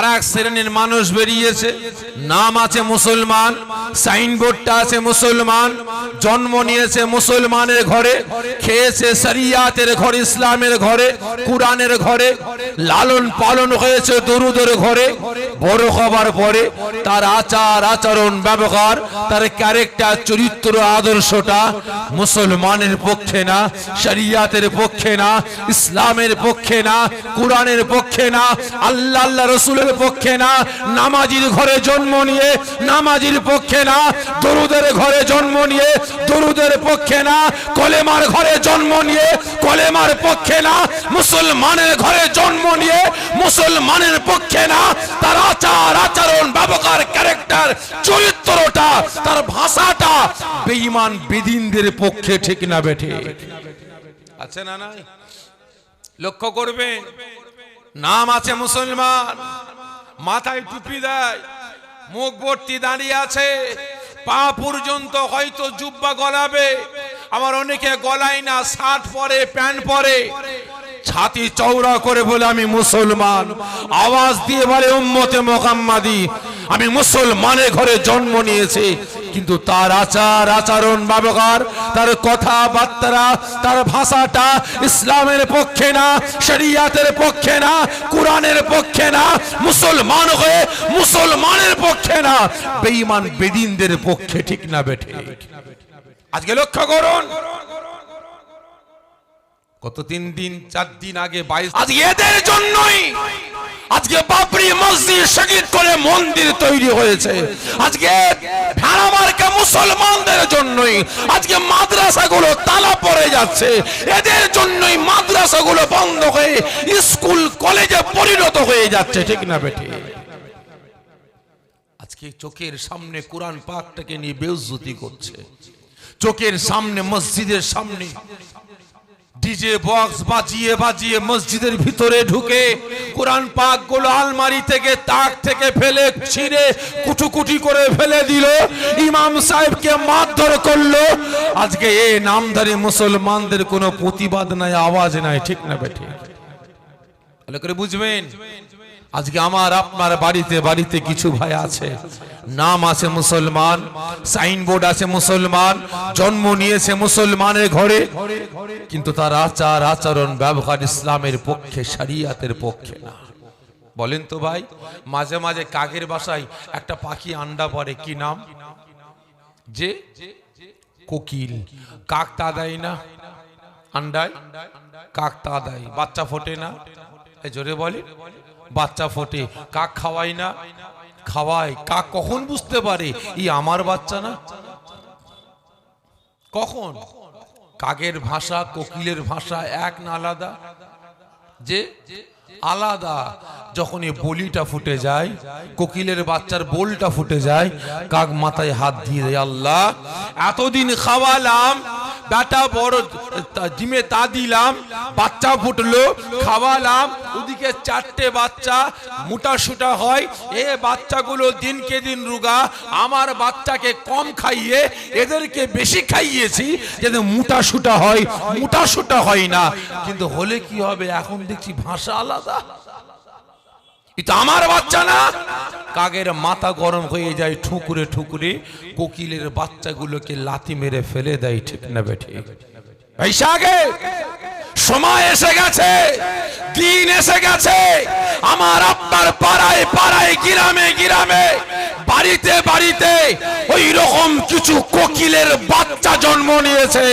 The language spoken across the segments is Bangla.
আর এক শ্রেণির মানুষ বেরিয়েছে। নাম আছে মুসলমান, সাইনবোর্ডটা আছে মুসলমান, জন্ম নিয়েছে মুসলমানের ঘরে, খেয়েছে শরিয়াতের ঘরে, ইসলামের ঘরে, কোরআনের ঘরে, লালন পালন হয়েছে দরুদের ঘরে, বড় হবার পরে তার আচার, আচরণ, ব্যবহার, তার ক্যারেক্টার চরিত্র, আদর্শটা মুসলমানের পক্ষে না, শরিয়াতের পক্ষে না, ইসলামের পক্ষে না, কোরআনের পক্ষে না, আল্লাহ আল্লাহ, রসুলের পক্ষে না, নামাজির ঘরে জন্ম নিয়ে, নামাজির পক্ষে না, দরুদের ঘরে জন্ম নিয়ে, দরুদের পক্ষে না, কলেমার ঘরে জন্ম নিয়ে, কলেমার পক্ষে না, মুসলমানের ঘরে জন্ম নিয়ে, মুসলমানের পক্ষে না, তার আচার আচরণ, ব্যবহার, ক্যারেক্টার, চরিত্রটা, তার ভাষাটা বেঈমান বেদিনদের পক্ষে ঠিক না বেঠে আছে না নাই? লক্ষ্য করবেন, নাম আছে মুসলমান। মাথায় টুপি দেয়, মুখ ভর্তি দাঁড়িয়ে আছে, পা পর্যন্ত হয়তো জুব্বা গলাবে, আমার অনেকে গলায় না, শার্ট পরে, প্যান্ট পরে, ছাতি চৌড়া করে বলে, আমি মুসলমান। আওয়াজ দিয়ে বলে, উম্মতে মোহাম্মাদি, আমি মুসলমানের ঘরে জন্ম নিয়েছি। কিন্তু তার আচার, আচরণ, ব্যবহার, তার কথাবার্তা, তার ভাষাটা ইসলামের পক্ষে না, শরিয়াতের পক্ষে না, কোরআনের পক্ষে না, মুসলমান হয়ে মুসলমানের পক্ষে না, বেঈমান বেদিনদের পক্ষে ঠিক না বেঠে। আজকে লক্ষ্য করুন। কত তিন দিন, চার দিন আগে বাইশ আজ এদের জন্যই আজকে বাবরি মসজিদ শহীদ করে মন্দির তৈরি হয়েছে। আজকে ভেড়ামার্কা মুসলমানদের জন্যই আজকে মাদ্রাসাগুলো তালা পড়ে যাচ্ছে। এদের জন্যই মাদ্রাসাগুলো বন্ধ হয়ে স্কুল, কলেজে পরিণত হয়ে যাচ্ছে, ঠিক না বেটে আজকে চোখের সামনে কোরআন পাকটাকে নিয়ে বেউজ্জতি করছে। চোখের সামনে, মসজিদের সামনে ডিজে বক্স বাজিয়ে বাজিয়ে মসজিদের ভিতরে ঢুকে কোরআন পাকগুলো আলমারি থেকে তাক থেকে ফেলে ছিঁড়ে কুটুকুটি করে ফেলে দিল। ইমাম সাহেবকে মারধর করল। আজকে এ নামধারী মুসলমানদের কোনো প্রতিবাদ নাই, আওয়াজ নাই, ঠিক না বেঠিক ভালো করে বুঝবেন? আজকে আমার আপনার বাড়িতে বাড়িতে কিছু ভাই আছে। নাম আছে মুসলমান, সাইনবোর্ড আছে মুসলমান, জন্ম নিয়েছে মুসলমানের ঘরে। কিন্তু তার আচার, আচরণ, ব্যবহার ইসলামের পক্ষে, শরিয়াতের পক্ষে না। বলেন তো ভাই, মাঝে মাঝে কাকের বাসায় একটা পাখি আন্ডা পরে কি নাম? যে? কোকিল। কাক তা দেয় না। আন্ডায়? কাক তা দেয়। বাচ্চা ফোটে না। জোরে বলি বাচ্চা ফোটে, কাক খাওয়াই না? খাওয়াই কাক কখন বুঝতে পারে? ই আমার বাচ্চা না? কখন? কাকের ভাষা, কোকিলের ভাষা এক না আলাদা? যে আলাদা। যখন এই বলিটা ফুটে যায়, কোকিলের বাচ্চার বোলটা ফুটে যায়, কাক মাথায় হাত দেয়, আল্লাহ, এতদিন খাওয়ালাম বেটা বড় ডিমে তা দিলাম, বাচ্চা ফুটলো, খাওয়ালাম, ওদিকে চারটে বাচ্চা মোটা সুটা হয়, এ বাচ্চাগুলো দিনকে দিন রুগা, আমার বাচ্চাকে কম খাইয়ে, এদেরকে বেশি খাইয়েছি যাতে মোটা সুটা হয়, মোটা সুটা হয় না। কিন্তু হলে কি হবে? এখন দেখছি ভাষা আলাদা। এটা আমার বাচ্চা না। কাগের মাথা গরম হয়ে যায় ঠুকুরে ঠুকুরে, কোকিলের বাচ্চাগুলোকে লাথি মেরে ফেলে দেয়, ঠিক না বেঠে? সময় এসে গেছে, দিন এসে গেছে। আমার আপনার পাড়ায় পাড়ায়, গ্রামে গ্রামে, বাড়িতে বাড়িতে ওই রকম কিছু কোকিলের বাচ্চা জন্ম নিয়েছে।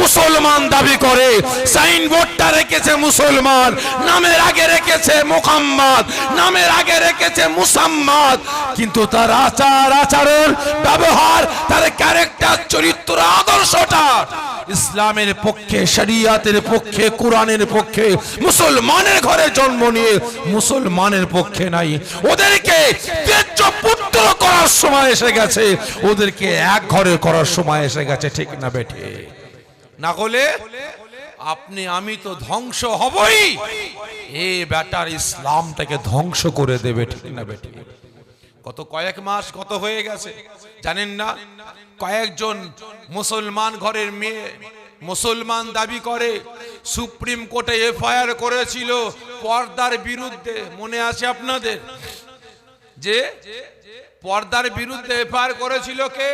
মুসলমান দাবি করে, সাইনবোর্ডটা রেখেছে মুসলমান, নামের আগে রেখেছে মুহাম্মদ, নামের আগে রেখেছে মুসাম্মদ। কিন্তু তার আচার, আচরণ, ব্যবহার, তার ক্যারেক্টার চরিত্র, আদর্শটা ইসলামের পক্ষে, শরিয়াতের পক্ষে কোরআনের পক্ষে, মুসলমানের ঘরে জন্ম নিয়ে মুসলমানের পক্ষে নাই। ওদেরকে পুত্র করার সময় এসে গেছে। ওদেরকে এক ঘরে করার সময় এসে গেছে, ঠিক না বেঠে? না হলে আপনি, আমি তো ধ্বংস হবই। এ বেটার ইসলামটাকে ধ্বংস করে দেবে, ঠিক না বেঠে? কত কয়েক মাস কত হয়ে গেছে, জানেন না? কয়েকজন মুসলমান ঘরের মেয়ে মুসলমান দাবি করে, সুপ্রিম কোর্টে এফআইআর করেছিল পর্দার বিরুদ্ধে। মনে আছে আপনাদের? যে পর্দার বিরুদ্ধে এফআইআর করেছিল কে?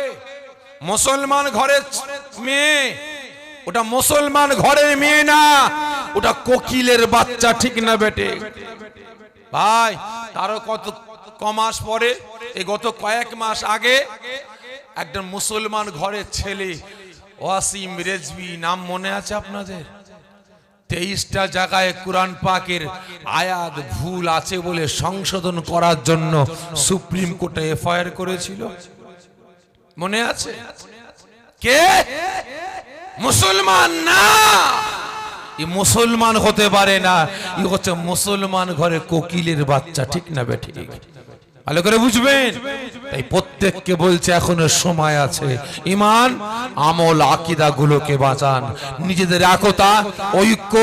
মুসলমান ঘরের মেয়ে। ওটা মুসলমান ঘরের মেয়ে না, ওটা কোকিলের বাচ্চা ঠিক না বেটে। ভাই, তারও কত কমাস পরে? এই গত কয়েক মাস আগে একজন মুসলমান ঘরের ছেলে ওয়াসিম রেজবি নাম মনে আছে আপনাদের? তেইশটা জায়গায় কোরআন পাকের আয়াত ভুল আছে বলে সংশোধন করার জন্য সুপ্রিম কোর্টে এফআইআর করেছিল। মনে আছে? কে? মুসলমান না! মুসলমান হতে পারে না। ই হচ্ছে মুসলমান ঘরে কোকিলের বাচ্চা, ঠিক না বে ঠিক? ভালো করে বুঝবেন? তাই প্রত্যেককে বলছে, এখনও সময় আছে। ইমান, আমল আকিদা গুলোকে বাঁচান। নিজেদের একতা, ঐক্য,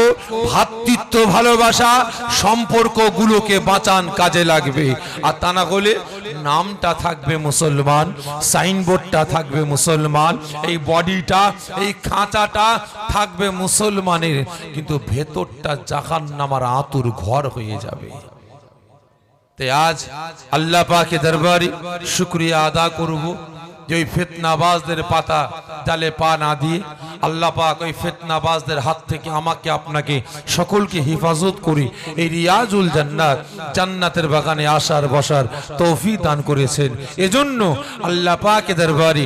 ভাতৃত্ব, ভালোবাসা সম্পর্ক গুলোকে বাঁচান, কাজে লাগবে। আর তা না হলে নামটা থাকবে মুসলমান, সাইনবোর্ডটা থাকবে মুসলমান, এই বডিটা, এই খাঁচাটা থাকবে মুসলমানের। কিন্তু ভেতরটা জাহান নামার আতুর ঘর হয়ে যাবে। তাই আজ আল্লাহ পাকে দরবারে শুক্রিয়া আদা করব যে ওই ফেতনাবাজদের পাতা জালে পা না দিয়ে আল্লাহ পাক ওই ফেতনাবাজদের হাত থেকে আমাকে, আপনাকে সকলকে হেফাজত করি এই রিয়াজুল জান্নাত, জান্নাতের বাগানে আসার, বসার তৌফি দান করেছেন। এজন্য আল্লাহ পাকে দরবারে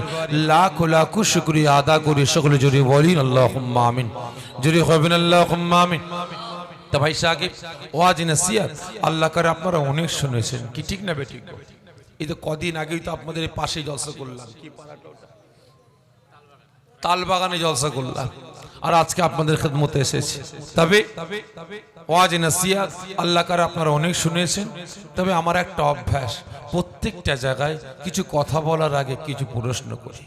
লাখ লাখ শুক্রিয়া আদা করি সকলে জোরে বলিন আল্লাহ আমিন। জোরে হবেন আল্লাহ আমিন। তা ভাই সাহেব ওয়াজ নসিহত। আল্লাহ করে আপনারা অনেক শুনেছেন। কি ঠিক না বেঠিক এই তো কদিন আগেই তো আপনাদের পাশে জলসা করলাম। তালবাগানে জলসা করলাম। আর আজকে আপনাদের খেদমতে এসেছে। তবে ওয়াজ নসিহত আল্লাহ করে আপনারা অনেক শুনেছেন। তবে আমার একটা অভ্যাস প্রত্যেকটা জায়গায় কিছু কথা বলার আগে কিছু প্রশ্ন করি।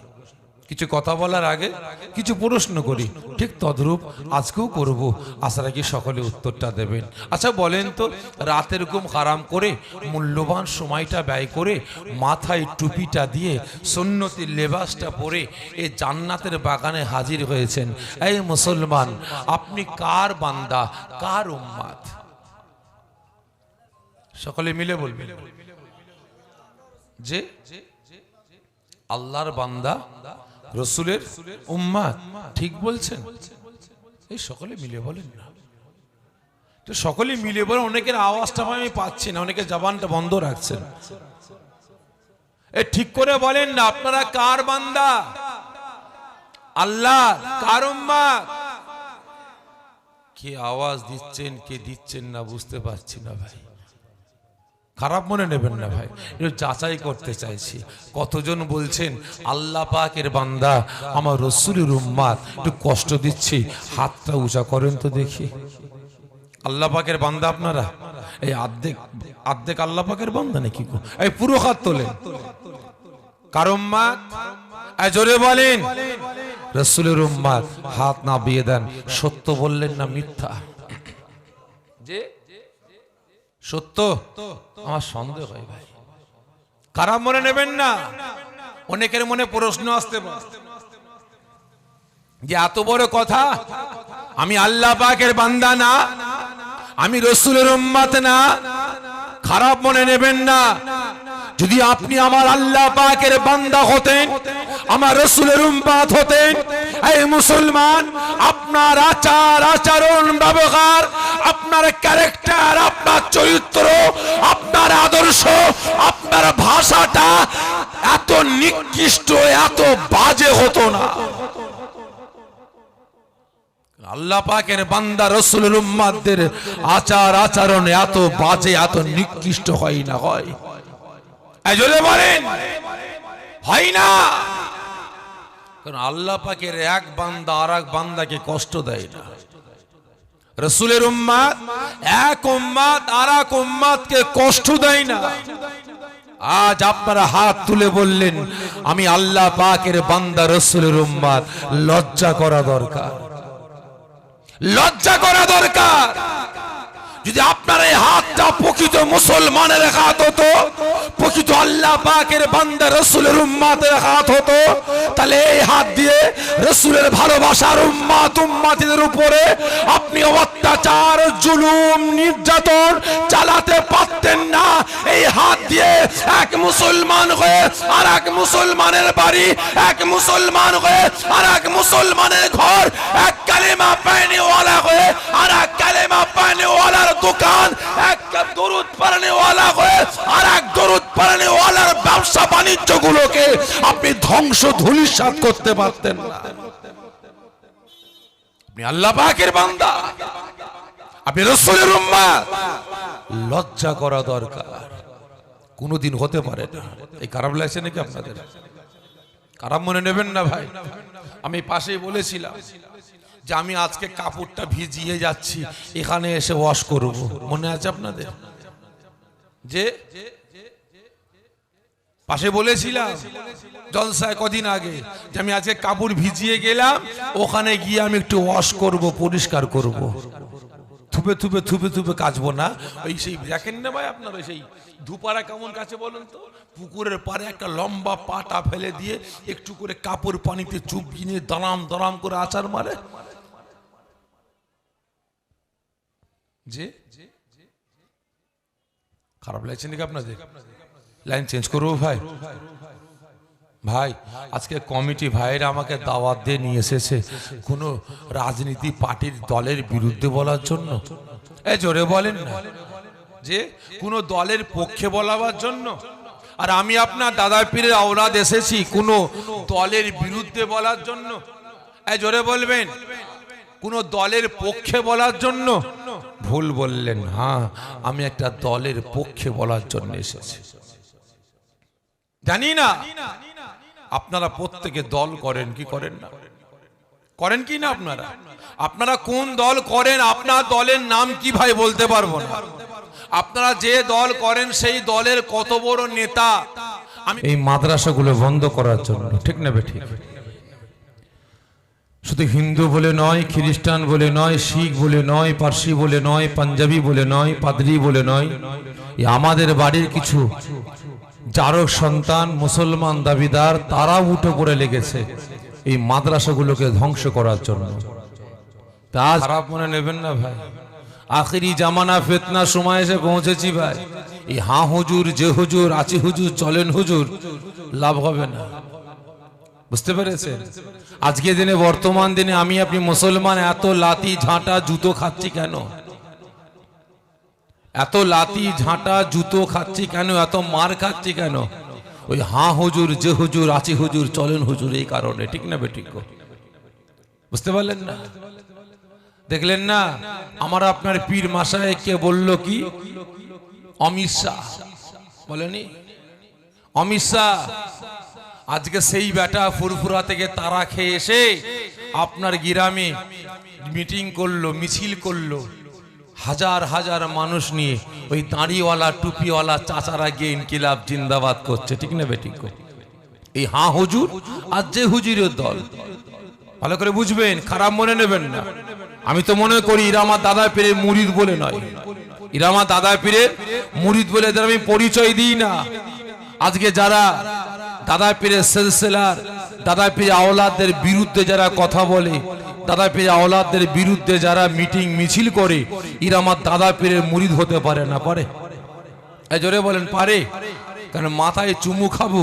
কিছু কথা বলার আগে কিছু প্রশ্ন করি। ঠিক তদ্রূপ আজকেও করব। আশা রাখি সকলে উত্তরটা দেবেন। আচ্ছা বলেন তো রাতের ঘুম হারাম করে, মূল্যবান সময়টা ব্যয় করে, মাথায় টুপিটা দিয়ে সন্ন্যতির লেবাসটা পরে এ জান্নাতের বাগানে হাজির হয়েছেন। এই মুসলমান, আপনি কার বান্দা, কার উম্মাদ? সকলে মিলে বলবেন যে আল্লাহর বান্দা রসুলের উম্মাদ, ঠিক বলছেন? এই সকলে মিলে বলেন না। তো সকলে মিলে বলে অনেকের আওয়াজটা আমি পাচ্ছি না, অনেকের জবানটা বন্ধ রাখছেন। এ ঠিক করে বলেন না, আপনারা কার বান্দা? আল্লাহ, কার উম্মাদ? কে আওয়াজ দিচ্ছেন, কে দিচ্ছেন না বুঝতে পারছি না ভাই। খারাপ মনে নেবেন না ভাই। একটু যাচাই করতে চাইছি। কতজন বলছেন, আল্লাহ পাকের বান্দা, আমার রসুলের উম্মাদ। একটু কষ্ট দিচ্ছি। হাতটা উঁচা করেন তো দেখি। আল্লাহ পাকের বান্দা আপনারা? এই আর্ধেক আর্ধেক আল্লাহ পাকের বান্দা নাকি? এই পুরো হাত তোলেন কার উম্মাদ? এই জোরে বলেন। রসুলের উম্মাদ, হাত না বিয়ে দেন। সত্য বললেন না মিথ্যা? যে সত্য? আমার সন্দেহ হয় ভাই খারাপ মনে নেবেন না? অনেকের মনে প্রশ্ন আসতে যে এত বড় কথা? আমি আল্লাহ পাকের বান্দা না। আমি রসুলের উম্মাত না। খারাপ মনে নেবেন না। যদি আপনি আমার আল্লাহ পাকের বান্দা হতেন, আমার রসুলের উম্মাত হতেন এই মুসলমান, আপনার আচার, আচরণ, ব্যবহার, আপনার ক্যারেক্টার আপনার চরিত্র, আপনার আদর্শ, আপনার ভাষাটা এত নিকৃষ্ট, এত বাজে হতো না। আল্লাহ পাকের বান্দা রসুলের উম্মাদের আচার, আচরণ এত বাজে, এত নিকৃষ্ট হয় না, হয়। বলেন, হয় না। কারণ আল্লাহ পাকের এক বান্দা আর এক বান্দাকে কষ্ট দেয় না। রসুলের উম্মাদ এক উম্মাদ আর এক উম্মাদকে কষ্ট দেয় না। আজ আপনারা হাত তুলে বললেন, আমি আল্লাহ পাকের বান্দা, রসুলের উম্মাদ, লজ্জা করা দরকার। লজ্জা করা দরকার। যদি আপনার এই হাতটা প্রকৃত মুসলমানের হাত হতো প্রকৃত আল্লাহ পাকের বান্দা রসুলের উম্মাতের হাত হতো। তাহলে এই হাত দিয়ে রসুলের ভালোবাসার উম্মাত উম্মাতিদের উপরে আপনি অত্যাচার, জুলুম, নির্যাতন চালাতে পারতেন না। এই হাত দিয়ে এক মুসলমান হয়ে আর এক মুসলমানের বাড়ি, এক মুসলমান হয়ে আর এক মুসলমানের ঘর, এক কালেমা পায়নিওয়ালা হয়ে আর এক কালেমা পায়নিওয়ালার দোকান, এক দরুদ পারানিওয়ালা হয়ে আর এক ব্যবসা বাণিজ্য গুলোকে আপনি ধ্বংস ধূলিসাৎ করতে পারতেন না। আপনি আল্লাহ পাকের বান্দা। আপনি রসুলের লজ্জা করা দরকার। কোনোদিন হতে পারে না। এই খারাপ লাগছে নাকি আপনাদের? খারাপ মনে নেবেন না ভাই। আমি পাশেই বলেছিলাম যে আমি আজকে কাপড়টা ভিজিয়ে যাচ্ছি, এখানে এসে ওয়াশ করব। মনে আছে আপনাদের? যে পাশে বলেছিলাম, জলসায় কদিন আগে যে আমি আজকে কাপড় ভিজিয়ে গেলাম, ওখানে গিয়ে আমি একটু ওয়াশ করব, পরিষ্কার করব। থুপে থুপে থুপে থুপে কাচবো না। ওই সেই দেখেন না ভাই আপনার ওই সেই ধুপারা কেমন কাছে বলেন তো? পুকুরের পারে একটা লম্বা পাটা ফেলে দিয়ে একটু করে কাপড় পানিতে চুপ নিয়ে দাঁড়াম দাঁড়াম করে আচার মারে। যে খারাপ লাগছে নাকি আপনাদের? লাইন চেঞ্জ করব ভাই? ভাই, আজকে কমিটি ভাইরা আমাকে দাওয়াত দিয়ে নিয়ে এসেছে কোনো রাজনীতি পার্টির দলের বিরুদ্ধে বলার জন্য। এ, জোরে বলেন না। যে কোনো দলের পক্ষে বলাবার জন্য। আর আমি আপনার দাদা পীরের আওলাদ এসেছি কোনো দলের বিরুদ্ধে বলার জন্য। এ, জোরে বলবেন। কোনো দলের পক্ষে বলার জন্য। ভুল বললেন হ্যাঁ আমি একটা দলের পক্ষে বলার জন্য এসেছি। জানি না। আপনারা প্রত্যেকে দল করেন কি করেন না? করেন কি না আপনারা? আপনারা কোন দল করেন, আপনার দলের নাম কি ভাই বলতে পারব না। আপনারা যে দল করেন, সেই দলের কত বড় নেতা। আমি এই মাদ্রাসাগুলো বন্ধ করার জন্য, ঠিক না ঠিক শুধু হিন্দু বলে নয়, খ্রিস্টান বলে নয়, শিখ বলে নয়, পার্সি বলে নয়, পাঞ্জাবি বলে নয়, পাদরি বলে নয় আমাদের বাড়ির কিছু জারক সন্তান মুসলমান দাবিদার তারা উঠে পড়ে লেগেছে এই মাদ্রাসাগুলোকে ধ্বংস করার জন্য। তা খারাপ মনে নেবেন না ভাই। আখিরি জামানা ফেতনা সময় এসে পৌঁছেছি ভাই। এই হা হুজুর যে হুজুর আচি হুজুর চলেন হুজুর লাভ হবে না। বুঝতে পেরেছেন? আজকে দিনে বর্তমান দিনে আমি আপনি মুসলমান এত লাতি ঝাঁটা জুতো খাচ্ছি কেন? এত লাতি, ঝাঁটা, জুতো খাচ্ছি কেন? এত মার খাচ্ছি কেন? ওই হা হুজুর, যে হুজুর, আছি হুজুর, চলেন হুজুর এই কারণে। ঠিক না বেঠিক বুঝতে পারলেন না? দেখলেন না? আমার আপনার পীর মাসায় কে বলল কি? অমিত শাহ। বলেনি? অমিত শাহ, আজকে সেই বেটা ফুরফুরা থেকে তারা খেয়ে এসে আপনার গ্রামে মিটিং করল, মিছিল করল। হাজার হাজার মানুষ নিয়ে ওই দাঁড়িওয়ালা, টুপিওয়ালা চাচারা গিয়ে ইনকিলাব জিন্দাবাদ করছে, ঠিক না বেঠিক এই হা হুজুর আর যে হুজুরের দল। ভালো করে বুঝবেন, খারাপ মনে নেবেন না। আমি তো মনে করি এরা আমার দাদা পীরের মুরিদ বলে নয়। আমার দাদা পীরের মুরিদ বলে এদের আমি পরিচয় দিই না। আজকে যারা দাদা পীরের সেলসেলার দাদা পীর আওলাদদের বিরুদ্ধে যারা কথা বলে দাদা পীর আওলাদদের বিরুদ্ধে যারা মিটিং মিছিল করে, এরা আমার দাদা পীরের মুরিদ হতে পারে না, পারে? জোরে বলেন, পারে। কারণ মাথায় চুমু খাব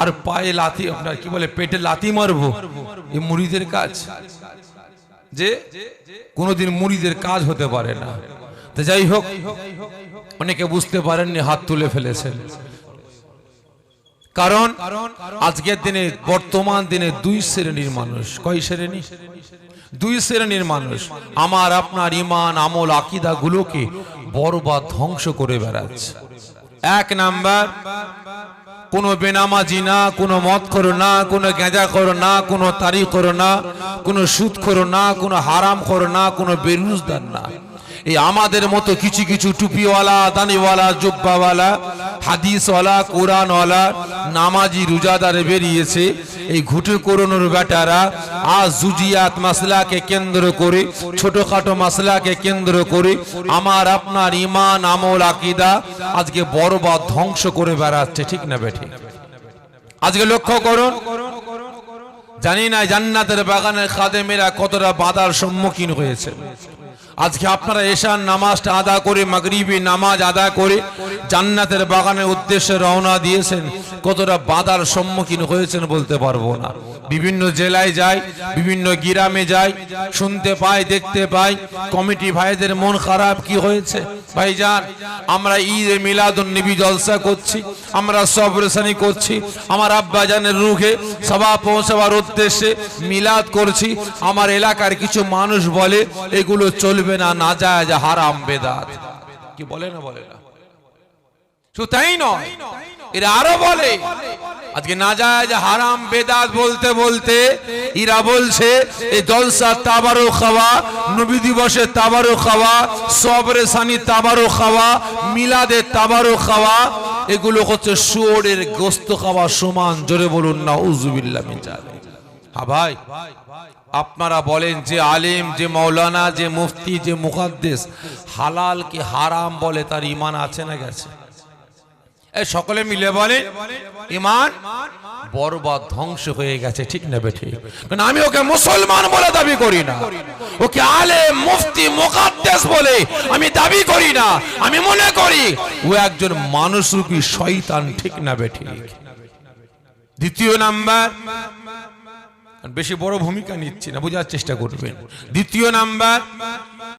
আর পায়ে লাথি, আপনার কি বলে, পেটে লাথি মারবো এই মুড়িদের কাজ। যে কোনোদিন মুড়িদের কাজ হতে পারে না। তো যাই হোক, অনেকে বুঝতে পারেননি, হাত তুলে ফেলেছেন। কারণ, আজকের দিনে বর্তমান দিনে দুই শ্রেণির মানুষ। কয় শ্রেণি? দুই শ্রেণির মানুষ। আমার, আপনার ইমান আমল আকিদা গুলোকে বরবাদ, ধ্বংস করে বেড়াচ্ছে। এক নাম্বার, কোনো বেনামাজি না, কোনো মদ করো না, কোনো গেঁজা করো না, কোনো তারি করো না, কোনো সুদ করো না, কোনো হারাম করো না, কোনো বেরুজদার না। এই আমাদের মতো কিছু কিছু টুপিওয়ালা, দানিওয়ালা, জুব্বাওয়ালা, হাদিসওয়ালা, কোরআনওয়ালা নামাজি রোজাদার বেরিয়েছে। এই ঘুটে করোনোর বেটারা আজ জুজিয়াত মাসলাকে কেন্দ্র করে, ছোটখাটো মাসলাকে কেন্দ্র করে আমার আপনার ইমান আমল, আকিদা আজকে বড় বরবাদ ধ্বংস করে বেড়াচ্ছে। ঠিক না বেঠি? আজকে লক্ষ্য করুন জানি না জান্নাতের বাগানের খাদেমেরা কতটা বাধার সম্মুখীন হয়েছে। আজকে আপনারা এশান নামাজটা আদা করে, মাগরিবি নামাজ আদা করে জান্নাতের বাগানের উদ্দেশ্যে রওনা দিয়েছেন। কতটা বাধার সম্মুখীন হয়েছেন বলতে পারব না। বিভিন্ন জেলায় যায় বিভিন্ন গ্রামে যায় শুনতে পাই, দেখতে পাই, কমিটি ভাইদের মন খারাপ কি হয়েছে? ভাইজান, আমরা ঈদে মিলাদুন নবী জলসা করছি, আমরা সব সবরেসানি করছি, আমার আব্বা জানের রুখে সভা পৌঁছাবার উদ্দেশ্যে মিলাদ করছি। আমার এলাকার কিছু মানুষ বলে, এগুলো চলবে না না যায়, যে হারাম বেদাত। কি বলে না বলে না? শুধু তাই নয়, এরা আরও বলে, আজকে না যায়, যে হারাম বেদাত বলতে বলতে এরা বলছে, এই জলসা তাবারও খাওয়া, নবী দিবসে তাবারও খাওয়া, সবরে সানি তাবারও খাওয়া, মিলাদে তাবারও খাওয়া, এগুলো হচ্ছে শুয়োরের গোস্ত খাওয়া সমান। জোরে বলুন না উজুবিল্লা। হ্যাঁ ভাই, আপনারা বলেন যে আলেম, যে মৌলানা যে মুফতি, যে মুকাদ্দেস হালাল কি হারাম বলে তার ইমান আছে না গেছে? সকলে মিলে বলে ইমান বরবাদ ধ্বংস হয়ে গেছে, ঠিক না বেঠে কারণ আমি ওকে মুসলমান বলে দাবি করি না। ওকে আলে মুফতি মুকাদ্দেস বলে আমি দাবি করি না। আমি মনে করি ও একজন মানুষ রূপী শয়তান, ঠিক না বেঠে দ্বিতীয় নাম্বার বেশি বড় ভূমিকা নিচ্ছি না বোঝার চেষ্টা করবেন। দ্বিতীয় নাম্বার